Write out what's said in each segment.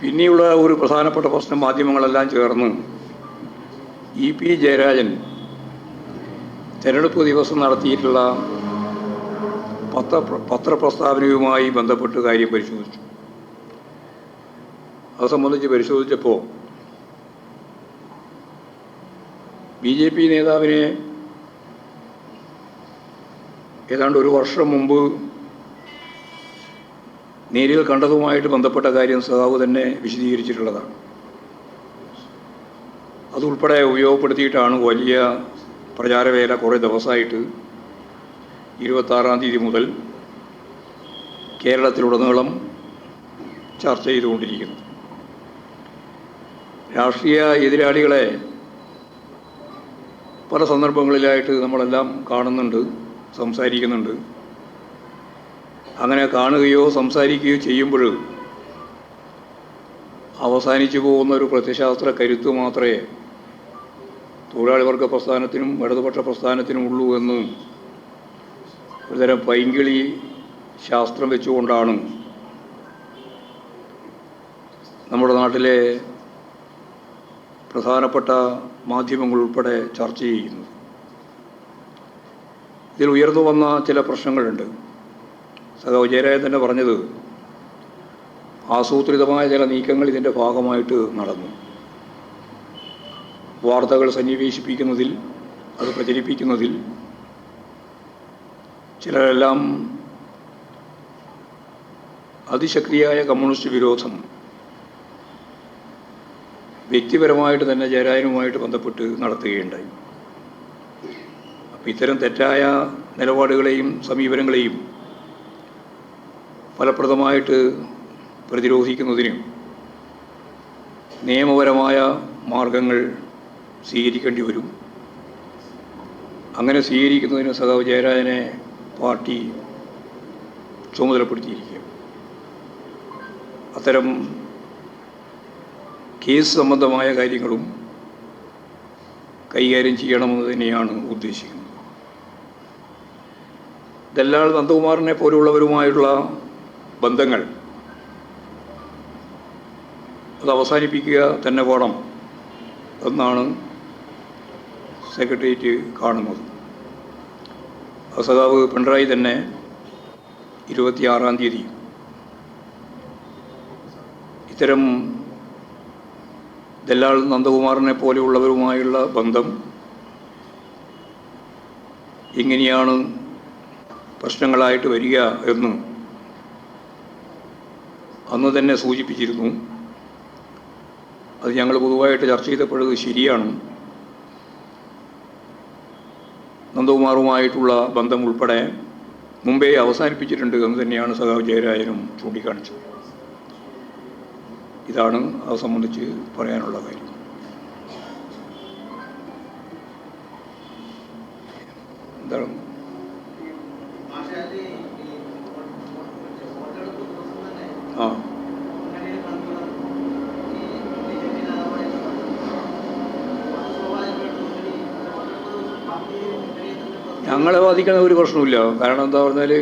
പിന്നെയുള്ള ഒരു പ്രധാനപ്പെട്ട പ്രശ്നം മാധ്യമങ്ങളെല്ലാം ചേർന്ന് ഇ പി ജയരാജൻ തെരഞ്ഞെടുപ്പ് ദിവസം നടത്തിയിട്ടുള്ള പത്ര പത്രപ്രസ്താവനയുമായി ബന്ധപ്പെട്ട് കാര്യം പരിശോധിച്ചു. അത് സംബന്ധിച്ച് പരിശോധിച്ചപ്പോൾ ബി ജെ പി നേതാവിനെ ഏതാണ്ട് ഒരു വർഷം മുമ്പ് നേരിൽ കണ്ടതുമായിട്ട് ബന്ധപ്പെട്ട കാര്യം സഖാവ് തന്നെ വിശദീകരിച്ചിട്ടുള്ളതാണ്. അതുൾപ്പെടെ ഉപയോഗപ്പെടുത്തിയിട്ടാണ് വലിയ പ്രചാരവേല കുറേ ദിവസമായിട്ട് ഇരുപത്താറാം തീയതി മുതൽ കേരളത്തിലുടനീളം ചർച്ച ചെയ്തുകൊണ്ടിരിക്കുന്നത്. രാഷ്ട്രീയ എതിരാളികളെ പല സന്ദർഭങ്ങളിലായിട്ട് നമ്മളെല്ലാം കാണുന്നുണ്ട് സംസാരിക്കുന്നുണ്ട്. അങ്ങനെ കാണുകയോ സംസാരിക്കുകയോ ചെയ്യുമ്പോൾ അവസാനിച്ചു പോകുന്ന ഒരു പ്രത്യശാസ്ത്ര കരുത്ത് മാത്രമേ തൊഴിലാളി വർഗ പ്രസ്ഥാനത്തിനും ഇടതുപക്ഷ പ്രസ്ഥാനത്തിനും ഉള്ളൂ എന്ന് ഒരുതരം പൈങ്കിളി ശാസ്ത്രം വെച്ചുകൊണ്ടാണ് നമ്മുടെ നാട്ടിലെ പ്രധാനപ്പെട്ട മാധ്യമങ്ങൾ ഉൾപ്പെടെ ചർച്ച ചെയ്യുന്നത്. ഇതിൽ ഉയർന്നു വന്ന ചില പ്രശ്നങ്ങളുണ്ട്. സഖാവ് ജയരാജൻ തന്നെ പറഞ്ഞത്. ആസൂത്രിതമായ ചില നീക്കങ്ങൾ ഇതിന്റെ ഭാഗമായിട്ട് നടന്നു. വാർത്തകൾ സന്നിവേശിപ്പിക്കുന്നതിൽ അത് പ്രചരിപ്പിക്കുന്നതിൽ ചിലരെല്ലാം അതിശക്തിയായ കമ്മ്യൂണിസ്റ്റ് വിരോധം വ്യക്തിപരമായിട്ട് തന്നെ ജയരാജനുമായിട്ട് ബന്ധപ്പെട്ട് നടത്തുകയുണ്ടായി. അപ്പം ഇത്തരം തെറ്റായ നിലപാടുകളെയും സമീപനങ്ങളെയും ഫലപ്രദമായിട്ട് പ്രതിരോധിക്കുന്നതിനും നിയമപരമായ മാർഗങ്ങൾ സ്വീകരിക്കേണ്ടി വരും. അങ്ങനെ സ്വീകരിക്കുന്നതിന് സഖാവ് ജയരാജനെ പാർട്ടി ചുമതലപ്പെടുത്തിയിരിക്കും അത്തരം കേസ് സംബന്ധമായ കാര്യങ്ങളും കൈകാര്യം ചെയ്യണമെന്ന് തന്നെയാണ് ഉദ്ദേശിക്കുന്നത്. ദല്ലാൾ നന്ദകുമാറിനെ പോലുള്ളവരുമായുള്ള ബന്ധങ്ങൾ. അത് അവസാനിപ്പിക്കുക തന്നെ വേണം എന്നാണ് സെക്രട്ടേറിയറ്റ് കാണുന്നത്. അസഹാവ് പിണറായി തന്നെ ഇരുപത്തിയാറാം തീയതി ഇത്തരം ദല്ലാൾ നന്ദകുമാറിനെ പോലെയുള്ളവരുമായുള്ള ബന്ധം ഇങ്ങനെയാണ് പ്രശ്നങ്ങളായിട്ട് വരിക എന്ന് അന്ന് തന്നെ സൂചിപ്പിച്ചിരുന്നു. അത് ഞങ്ങൾ പൊതുവായിട്ട് ചർച്ച ചെയ്തപ്പോഴത് ശരിയാണ്. നന്ദകുമാറുമായിട്ടുള്ള ബന്ധം ഉൾപ്പെടെ മുമ്പേ അവസാനിപ്പിച്ചിട്ടുണ്ട് എന്ന് തന്നെയാണ് സഖാവ് ജയരാജനും ചൂണ്ടിക്കാണിച്ചത്. ഇതാണ് അത് സംബന്ധിച്ച് പറയാനുള്ള കാര്യം. എന്താണ്? ഞങ്ങളെ ബാധിക്കുന്ന ഒരു പ്രശ്നമില്ല കാരണം എന്താ പറഞ്ഞാൽ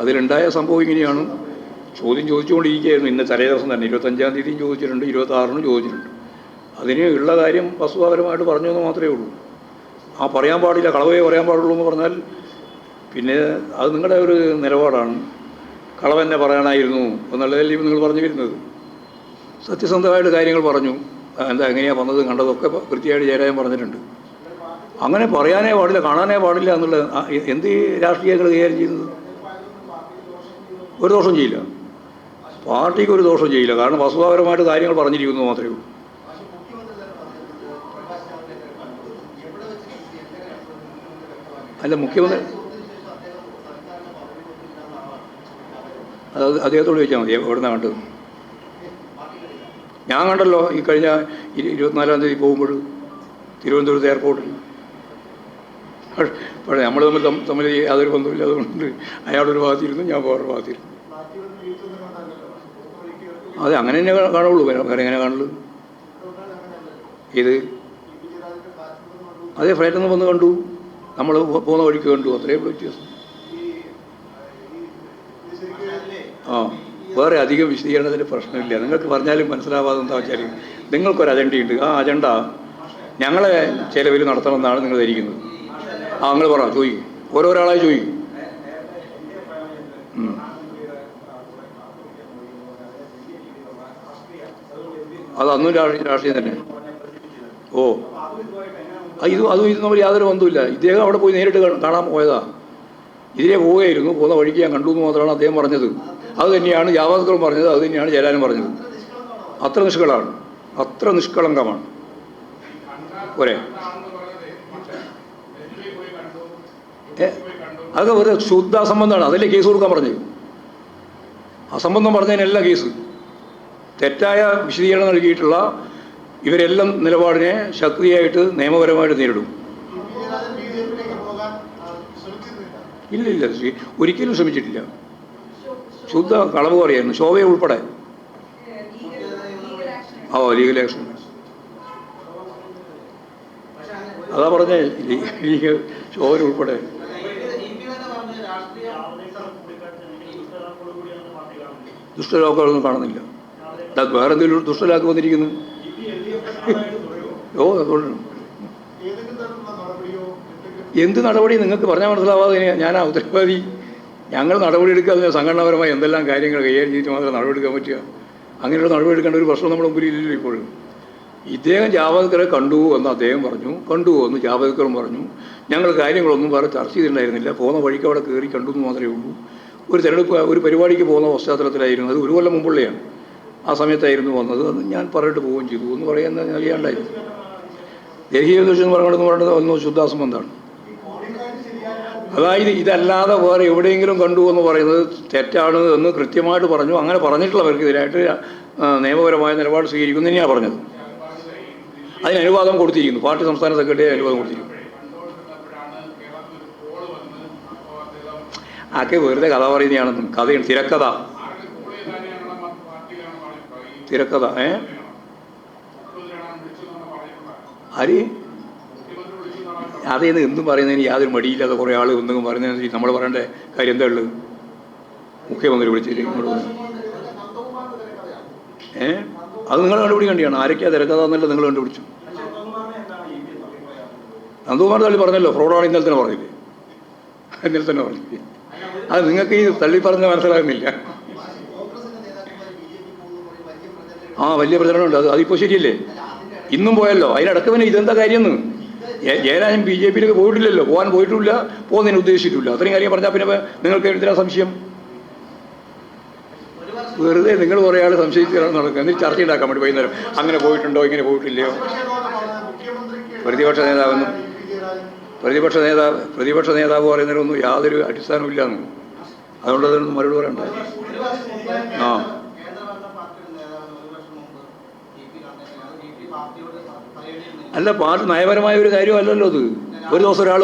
അതിലുണ്ടായ സംഭവം ഇങ്ങനെയാണ്. ചോദ്യം ചോദിച്ചുകൊണ്ടിരിക്കുകയായിരുന്നു. ഇന്ന് തലേ ദിവസം തന്നെ ഇരുപത്തഞ്ചാം തീയതിയും ചോദിച്ചിട്ടുണ്ട് ഇരുപത്താറിനും ചോദിച്ചിട്ടുണ്ട്. അതിന് ഉള്ള കാര്യം വസ്തുതാപരമായിട്ട് പറഞ്ഞു എന്ന് മാത്രമേ ഉള്ളൂ. ആ പറയാൻ പാടില്ല കളവേ പറയാൻ പാടുള്ളൂ എന്ന് പറഞ്ഞാൽ പിന്നെ അത് നിങ്ങളുടെ ഒരു നിലപാടാണ്. കളവെന്നെ പറയാനായിരുന്നു എന്നുള്ളതല്ലേ നിങ്ങൾ പറഞ്ഞു വരുന്നത്. സത്യസന്ധമായിട്ട് കാര്യങ്ങൾ പറഞ്ഞു. എന്താ എങ്ങനെയാണ് വന്നത് കണ്ടതൊക്കെ കൃത്യമായിട്ട് ജയരാജൻ പറഞ്ഞിട്ടുണ്ട്. അങ്ങനെ പറയാനേ പാടില്ല കാണാനേ പാടില്ല എന്നുള്ളത് എന്ത് രാഷ്ട്രീയങ്ങൾ കൈകാര്യം ചെയ്യുന്നത്? ഒരു ദോഷം ചെയ്യില്ല. പാർട്ടിക്ക് ഒരു ദോഷം ചെയ്യില്ല. കാരണം വസ്തുതാപരമായിട്ട് കാര്യങ്ങൾ പറഞ്ഞിരിക്കുന്നു മാത്രമേ ഉള്ളൂ. അല്ല മുഖ്യമന്ത്രി അത് അദ്ദേഹത്തോട് ചോദിച്ചാൽ മതി എവിടെ നിന്നാണ് കണ്ടത്? ഞാൻ കണ്ടല്ലോ ഈ കഴിഞ്ഞ ഇരു- ഇരുപത്തിനാലാം തീയതി പോകുമ്പോൾ തിരുവനന്തപുരത്ത് എയർപോർട്ടിൽ പക്ഷേ നമ്മൾ തമ്മിൽ തമ്മിൽ യാതൊരു ബന്ധമില്ല അതുകൊണ്ട് അയാളൊരു ഭാഗത്തിരുന്നു ഞാൻ വേറൊരു ഭാഗത്തിരുന്നു. അതെ അങ്ങനെ തന്നെ കാണുള്ളൂ. വേറെ എങ്ങനെ കാണുള്ളൂ? ഇത് അതേ ഫ്ലൈറ്റിൽ ഒന്ന് വന്ന് കണ്ടു. നമ്മൾ പോകുന്ന വഴിക്ക് കണ്ടു. അത്രയും വ്യത്യാസം. ആ വേറെ അധികം വിശദീകരണത്തിന് പ്രശ്നമില്ല. നിങ്ങൾക്ക് പറഞ്ഞാലും മനസ്സിലാവാതെ എന്താ വെച്ചാൽ നിങ്ങൾക്കൊരു അജണ്ടയുണ്ട് ആ അജണ്ട ഞങ്ങളെ ചിലവിൽ നടത്തണമെന്നാണ് നിങ്ങൾ ധരിക്കുന്നത്. ആ നിങ്ങൾ പറ ചോദിക്കും. ഓരോരാളായി ചോദിക്കും. അത് അന്നും രാഷ്ട്രീയ തന്നെ. ഓ. ഇത് അതും ഇതും നമ്മൾ യാതൊരു ബന്ധമില്ല ഇദ്ദേഹം അവിടെ പോയി നേരിട്ട് കാണാൻ പോയതാ. ഇതിലെ പോവുകയായിരുന്നു. പോകുന്ന വഴിക്ക് ഞാൻ കണ്ടു എന്ന് മാത്രമാണ് അദ്ദേഹം പറഞ്ഞത്. അത് തന്നെയാണ് ജാവാസ്കറും പറഞ്ഞത്. അത് തന്നെയാണ് ജയലാലും പറഞ്ഞത്. അത്ര നിഷ്കളാണ്. അത്ര നിഷ്കളങ്കമാണ്. പോരെ ഏ, അതൊക്കെ വെറുതെ ശുദ്ധ അസംബന്ധമാണ്. അതല്ലേ കേസ് കൊടുക്കാൻ പറഞ്ഞത്? അസംബന്ധം പറഞ്ഞതിനല്ല കേസ്. തെറ്റായ വിശദീകരണം നൽകിയിട്ടുള്ള ഇവരെല്ലാം നിലപാടിനെ ശക്തിയായിട്ട് നിയമപരമായിട്ട് നേരിടും. ഇല്ല ഇല്ല ഒരിക്കലും ശ്രമിച്ചിട്ടില്ല. ശുദ്ധ കളവ് പറയായിരുന്നു ശോഭയെ ഉൾപ്പെടെ. ഓ ലീഗൽ ആക്ഷൻ അതാ പറഞ്ഞേ ലീഗ് ഉൾപ്പെടെ. ദുഷ്ടലോക്കമൊന്നും കാണുന്നില്ല. വേറെ എന്തെങ്കിലും ദുഷ്ടലാക്കി വന്നിരിക്കുന്നു. ഓ അതുകൊണ്ടാണ് എന്ത് നടപടി നിങ്ങൾക്ക് പറഞ്ഞാൽ മനസ്സിലാവാതെ ഞാൻ ആ ഉത്തരവാദി. ഞങ്ങൾ നടപടി എടുക്കാതെ സംഘടനാപരമായി എന്തെല്ലാം കാര്യങ്ങൾ കൈകാര്യം ചെയ്തിട്ട് മാത്രമേ നടപടി എടുക്കാൻ പറ്റുക? അങ്ങനെയുള്ള നടപടി എടുക്കേണ്ട ഒരു പ്രശ്നം നമ്മുടെ മുമ്പിൽ ഇല്ലല്ലോ ഇപ്പോഴും. ഇദ്ദേഹം ജാവദ്കറെ കണ്ടു എന്ന് അദ്ദേഹം പറഞ്ഞു. കണ്ടു എന്ന് ജാവദ്കറും പറഞ്ഞു. ഞങ്ങൾ കാര്യങ്ങളൊന്നും വേറെ ചർച്ച ചെയ്തിട്ടുണ്ടായിരുന്നില്ല. പോകുന്ന വഴിക്ക് അവിടെ കയറി കണ്ടു എന്ന് മാത്രമേ ഉള്ളൂ. ഒരു തിരഞ്ഞെടുപ്പ് ഒരു പരിപാടിക്ക് പോകുന്ന പശ്ചാത്തലത്തിലായിരുന്നു. അത് ഒരു കൊല്ലം മുമ്പുള്ളയാണ്. ആ സമയത്തായിരുന്നു വന്നത്. അത് ഞാൻ പറഞ്ഞിട്ട് പോവുകയും ചെയ്തു. എന്ന് പറയുന്ന അറിയാണ്ടായിരുന്നു ഡൽഹി എന്ന് പറയുന്നത് പറയുന്നത് ഒന്ന് ശുദ്ധാസംബന്ധമാണ്. അതായത് ഇതല്ലാതെ വേറെ എവിടെയെങ്കിലും കണ്ടു എന്ന് പറയുന്നത് തെറ്റാണ് എന്ന് കൃത്യമായിട്ട് പറഞ്ഞു. അങ്ങനെ പറഞ്ഞിട്ടുള്ളവർക്കെതിരായിട്ട് നിയമപരമായ നിലപാട് സ്വീകരിക്കുന്നു തന്നെയാണ് പറഞ്ഞത്. അതിന് അനുവാദം കൊടുത്തിരിക്കുന്നു. പാർട്ടി സംസ്ഥാന സെക്രട്ടറി അനുവാദം കൊടുത്തിരിക്കുന്നു. ആക്കെ വെറുതെ കഥ പറയുന്നതാണെന്നും കഥയാണ് തിരക്കഥ. തിരക്കഥ ഏ? ആര്? അതേന്ന് എന്തും പറയുന്നതിന് യാതൊരു മടിയില്ലാതെ കുറേ ആൾ എന്തെങ്കിലും പറയുന്നതിന് നമ്മൾ പറയേണ്ട കാര്യം എന്താ ഉള്ളത്? മുഖ്യമന്ത്രി വിളിച്ചിട്ട് ഇങ്ങോട്ട് ഏ? അത് നിങ്ങൾ കണ്ടുപിടിക്കേണ്ടിയാണ് ആരൊക്കെയാ തിരക്കഥ എന്നല്ല നിങ്ങൾ കണ്ടുപിടിച്ചു. നന്ദകുമാർ തള്ളി പറഞ്ഞല്ലോ ഫ്രോഡാണ് ഇന്നലെ തന്നെ പറഞ്ഞില്ലേ? ഇന്നലെ തന്നെ പറഞ്ഞില്ലേ? അത് നിങ്ങൾക്ക് ഈ തള്ളി പറഞ്ഞ മനസ്സിലാകുന്നില്ല. ആ വലിയ പ്രചരണമുണ്ട്. അത് അതിപ്പോൾ ശരിയല്ലേ? ഇന്നും പോയല്ലോ. അതിനിടക്ക് പിന്നെ ഇതെന്താ കാര്യമെന്ന് ജയ- ജയരാജൻ ബി ജെ പിയിലേക്ക് പോയിട്ടില്ലല്ലോ. പോകാൻ പോയിട്ടില്ല. പോകുന്നതിന് ഉദ്ദേശിച്ചിട്ടില്ല. അത്രയും കാര്യം പറഞ്ഞാൽ പിന്നെ നിങ്ങൾക്ക് എന്തിനാ സംശയം? വെറുതെ നിങ്ങൾ കുറേ ആൾ സംശയിച്ചാണ് നടക്കുക. എന്നിട്ട് ചർച്ച ഉണ്ടാക്കാൻ വേണ്ടി വൈകുന്നേരം. അങ്ങനെ പോയിട്ടുണ്ടോ? ഇങ്ങനെ പോയിട്ടില്ലയോ? പ്രതിപക്ഷ നേതാവെന്നും പ്രതിപക്ഷ നേതാവ് പ്രതിപക്ഷ നേതാവ് പറയുന്നതിനൊന്നും യാതൊരു അടിസ്ഥാനമില്ലാന്ന് അതുകൊണ്ട് അതിനൊന്നും മറുപടി പറയണ്ട. ആ. അല്ല പാർട്ടി നയപരമായ ഒരു കാര്യമല്ലല്ലോ അത്. ഒരു ദിവസം ഒരാൾ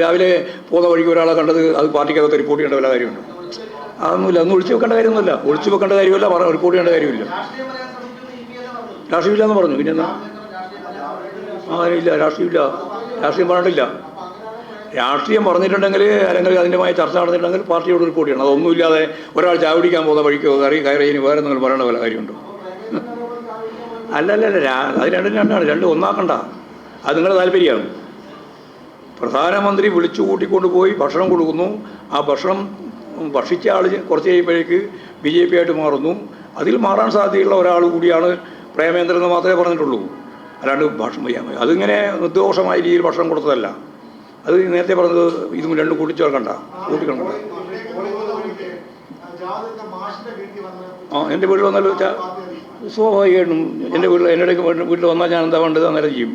രാവിലെ പോകുന്ന വഴിക്ക് ഒരാളെ കണ്ടത് അത് പാർട്ടിക്കകത്ത് റിപ്പോർട്ട് ചെയ്യേണ്ട വല്ല കാര്യമുണ്ട്? അതൊന്നുമില്ല അന്ന് ഒളിച്ചു വെക്കേണ്ട കാര്യമൊന്നുമില്ല. ഒളിച്ചു വെക്കേണ്ട കാര്യമില്ല റിപ്പോർട്ട് ചെയ്യേണ്ട കാര്യമില്ല. രാഷ്ട്രീയമില്ല എന്ന് പറഞ്ഞു. പിന്നെ എന്നാ ആ ഇല്ല രാഷ്ട്രീയമില്ല. രാഷ്ട്രീയം പറഞ്ഞിട്ടില്ല. രാഷ്ട്രീയം പറഞ്ഞിട്ടുണ്ടെങ്കിൽ അല്ലെങ്കിൽ അതിന്റെമായ ചർച്ച നടന്നിട്ടുണ്ടെങ്കിൽ പാർട്ടിയോട് ഒരു കൂടിയാണ്. അതൊന്നുമില്ലാതെ ഒരാൾ ചാവടിക്കാൻ പോകുന്ന വഴിക്കോ കയറി കയറി ഇനി വേറെ നിങ്ങൾ പറയേണ്ട വല്ല കാര്യമുണ്ടോ? അല്ല അല്ല അത് രണ്ടും രണ്ടാണ്. രണ്ടും ഒന്നാക്കണ്ട. അത് നിങ്ങളുടെ താല്പര്യമാണ്. പ്രധാനമന്ത്രി വിളിച്ചു കൂട്ടിക്കൊണ്ട് പോയി ഭക്ഷണം കൊടുക്കുന്നു. ആ ഭക്ഷണം ഭക്ഷിച്ച ആൾ കുറച്ച് കഴിയുമ്പോഴേക്ക് ബി ജെ പി ആയിട്ട് മാറുന്നു. അതിൽ മാറാൻ സാധ്യതയുള്ള ഒരാൾ കൂടിയാണ് പ്രേമേന്ദ്രൻ എന്ന് മാത്രമേ പറഞ്ഞിട്ടുള്ളൂ. അല്ലാണ്ട് ഭക്ഷണം അതിങ്ങനെ നിർദോഷമായ രീതിയിൽ ഭക്ഷണം കൊടുത്തതല്ല. അത് നേരത്തെ പറഞ്ഞത് ഇതും രണ്ടും കൂട്ടിച്ചേർക്കണ്ട കൂട്ടിക്കണ്ട. ആ എന്റെ വീട്ടിൽ വന്നാൽ സ്വാഭാവികമായിട്ടും എന്റെ വീട്ടിൽ എന്റെ ഇടയ്ക്ക് വീട്ടിൽ വന്നാൽ ഞാൻ എന്താ വേണ്ടത് അന്നേരം ചെയ്യും.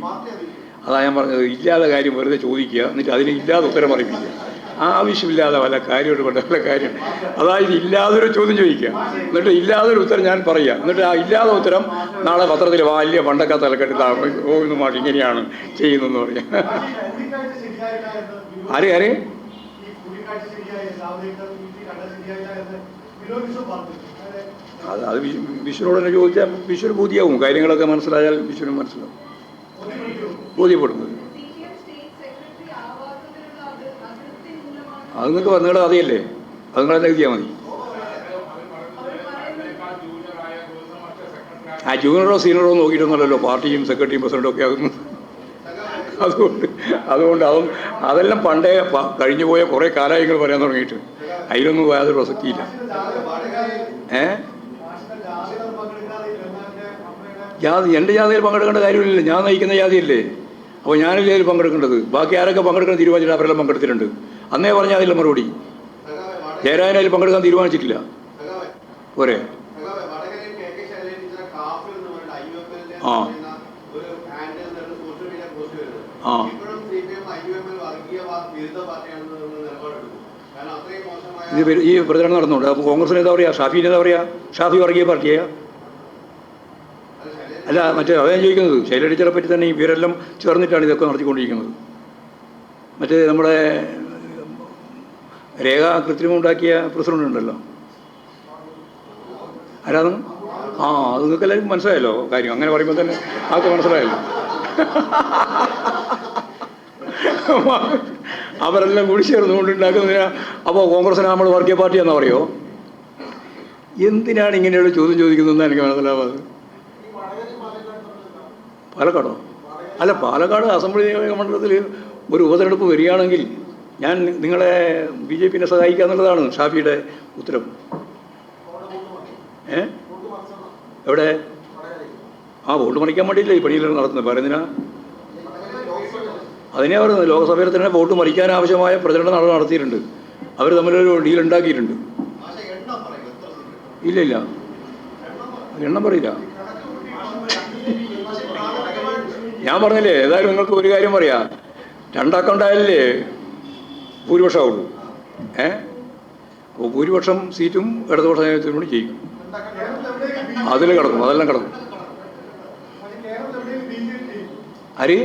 അതാ ഞാൻ പറഞ്ഞത് ഇല്ലാതെ കാര്യം വെറുതെ ചോദിക്കുക എന്നിട്ട് അതിന് ഇല്ലാതെ ഉത്തരം പറയിപ്പിക്കുക. ആവശ്യമില്ലാതെ വല്ല കാര്യമായിട്ട് കൊണ്ട് വല്ല കാര്യം. അതായത് ഇല്ലാതൊരു ചോദ്യം ചോദിക്കുക. എന്നിട്ട് ഇല്ലാതൊരു ഉത്തരം ഞാൻ പറയുക. എന്നിട്ട് ആ ഇല്ലാതെ ഉത്തരം നാളെ പത്രത്തിൽ വലിയ പണ്ടൊക്കെ തലക്കെട്ട് പോകുന്നു മാറ്റി ഇങ്ങനെയാണ് ചെയ്യുന്നതെന്ന് പറയാം ആരെ ആരെ? അത് അത് വിശു വിഷുവിനോട് തന്നെ ചോദിച്ചാൽ വിഷ്ണു ബോധ്യമാവും കാര്യങ്ങളൊക്കെ മനസ്സിലായാൽ വിഷ്ണു മനസ്സിലാവും. ബോധ്യപ്പെടുന്നത്. അത് നിങ്ങൾക്ക് നിങ്ങളുടെ അറിയല്ലേ? അത് നിങ്ങൾ തന്നെ എഴുതിയാൽ മതി. ആ ജൂനിയറോ സീനിയറോ നോക്കിയിട്ടൊന്നുമല്ലല്ലോ. പാർട്ടിയും സെക്രട്ടറിയും പ്രസിഡന്റും ഒക്കെ ആകുന്നു. അതുകൊണ്ട് അതുകൊണ്ട് അതും അതെല്ലാം പണ്ടേ കഴിഞ്ഞു പോയ കുറേ കാലായങ്ങൾ പറയാൻ തുടങ്ങിയിട്ട്. അതിലൊന്നും യാതൊരു പ്രസക്തിയില്ല. ഏ? ജാതി എന്റെ ജാതിയിൽ പങ്കെടുക്കേണ്ട കാര്യമില്ല ഞാൻ നയിക്കുന്ന ജാതിയല്ലേ? അപ്പോൾ ഞാനല്ലേ അതിൽ പങ്കെടുക്കേണ്ടത്? ബാക്കി ആരൊക്കെ പങ്കെടുക്കുന്ന തീരുമാനിച്ചിട്ട് അവരെല്ലാം പങ്കെടുത്തിട്ടുണ്ട്. അന്നേ പറഞ്ഞാൽ അതില്ല മറുപടി. ജയരാജൻ അതിൽ പങ്കെടുക്കാൻ തീരുമാനിച്ചിട്ടില്ല. പോരെ. ശൈലജ ആ. ആ. ഇത് ഈ പ്രചരണം നടന്നുണ്ട് അപ്പോൾ കോൺഗ്രസ് നേതാവ് പറയാ ഷാഫി നേതാവ് പറയാ ഷാഫി വർഗീയ പാർട്ടിയാ അല്ല മറ്റേ അതാ ഞാൻ ചോദിക്കുന്നത്. ശൈല ടീച്ചറെ പറ്റി തന്നെ ഇവരെല്ലാം ചേർന്നിട്ടാണ് ഇതൊക്കെ നടത്തിക്കൊണ്ടിരിക്കുന്നത്. മറ്റേ നമ്മുടെ രേഖ കൃത്രിമം ഉണ്ടാക്കിയ പ്രസിഡന്റ് ഉണ്ടല്ലോ ആരാണ്? ആ അത് നിങ്ങൾക്ക് എല്ലാവർക്കും മനസ്സിലായല്ലോ കാര്യം. അങ്ങനെ പറയുമ്പോൾ തന്നെ ആൾക്ക് മനസ്സിലായല്ലോ. അവരെല്ലാം കൂടി ചേർന്നുകൊണ്ട് ഉണ്ടാക്കുന്ന അപ്പോൾ കോൺഗ്രസിനെ നമ്മൾ വർഗീയ പാർട്ടി എന്നാ പറയോ? എന്തിനാണ് ഇങ്ങനെയുള്ള ചോദ്യം ചോദിക്കുന്നതെന്ന് എനിക്ക് മനസ്സിലാവാതെ. പാലക്കാടോ? അല്ല പാലക്കാട് അസംബ്ലി മണ്ഡലത്തിൽ ഒരു ഉപതെരഞ്ഞെടുപ്പ് വരികയാണെങ്കിൽ ഞാൻ നിങ്ങളെ ബി ജെ പിനെ സഹായിക്കുക എന്നുള്ളതാണ് ഷാഫിയുടെ ഉത്തരവ്. ഏ? എവിടെ? ആ വോട്ട് മറിക്കാൻ വേണ്ടിയില്ലേ ഈ പണിയിലാണ് നടത്തുന്നത് പറയുന്നതിനാ അതിനെ പറയുന്നത് ലോക്സഭയിൽ തന്നെ വോട്ട് മറിക്കാൻ ആവശ്യമായ പ്രചരണം നട നടത്തിയിട്ടുണ്ട്. അവർ തമ്മിലൊരു ഡീൽ ഉണ്ടാക്കിയിട്ടുണ്ട്. ഇല്ല ഇല്ല. എണ്ണം പറയില്ല. ഞാൻ പറഞ്ഞില്ലേ ഏതായാലും നിങ്ങൾക്ക് ഒരു കാര്യം പറയാം. രണ്ടക്കൗണ്ടായാലേ ഭൂരിപക്ഷമാവുള്ളൂ. ഏ? അപ്പോൾ ഭൂരിപക്ഷം സീറ്റും ഇടതുപക്ഷ നേതൃത്വത്തിനോട് ചെയ്യും അതിൽ കിടക്കും അതെല്ലാം കിടക്കും. ആര്?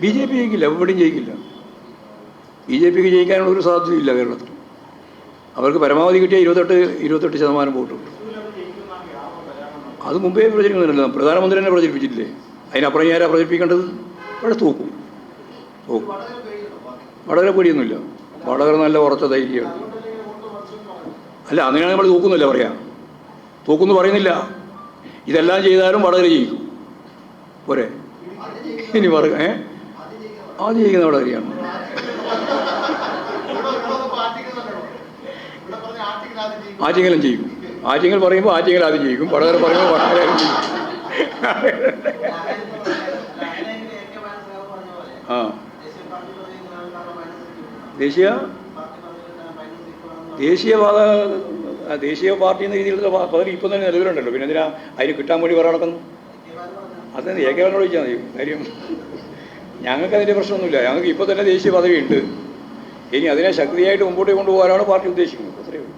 ബി ജെ പി ജയിക്കില്ല എവിടെയും ജയിക്കില്ല. ബി ജെ പിക്ക് ജയിക്കാനുള്ള ഒരു സാധ്യതയില്ല കേരളത്തിൽ. അവർക്ക് പരമാവധി കിട്ടിയ ഇരുപത്തെട്ട് ഇരുപത്തെട്ട് ശതമാനം വോട്ടുണ്ട് അത് മുമ്പേ പ്രചരിക്കുന്നില്ല പ്രധാനമന്ത്രി തന്നെ പ്രചരിപ്പിച്ചിട്ടില്ലേ? അതിനപ്പുറം ഞാൻ പ്രചരിപ്പിക്കേണ്ടത്? ഇവിടെ തൂക്കും. തൂക്കും. വടകര പേടിയൊന്നുമില്ല. വടകര നല്ല ഉറച്ച ധൈര്യമാണ് അല്ല അങ്ങനെയാണ് നമ്മൾ തൂക്കുന്നില്ല പറയാം? തൂക്കുന്നു പറയുന്നില്ല. ഇതെല്ലാം ചെയ്താലും വടകര ജയിക്കും. പോരെ. ഇനി പറയുക ഏ? ആ ജയിക്കുന്ന വടകരയാണ്. ആറ്റിങ്ങലും ചെയ്യും ആറ്റിങ്ങൽ പറയുമ്പോൾ ആറ്റിങ്ങൽ ആദ്യം ചെയ്യും വടകര പറയുമ്പോൾ വടകര ചെയ്യും ആ ദേശീയ ദേശീയവാദ ദേശീയ പാർട്ടി എന്ന രീതിയിലുള്ള പദവി ഇപ്പം തന്നെ നിലവിലുണ്ടല്ലോ. പിന്നെ എന്തിനാ അതിന് കിട്ടാൻ വേണ്ടി വേറെ നടക്കുന്നു? അത് ഏകവനോട് ചോദിച്ചാൽ മതി. കാര്യം ഞങ്ങൾക്ക് അതിന്റെ പ്രശ്നമൊന്നുമില്ല. ഞങ്ങൾക്ക് ഇപ്പോൾ തന്നെ ദേശീയ പദവി ഉണ്ട്. ഇനി അതിനെ ശക്തിയായിട്ട് മുമ്പോട്ട് കൊണ്ടുപോകാനാണ് പാർട്ടി ഉദ്ദേശിക്കുന്നത്. അത്രയേ ഉള്ളൂ.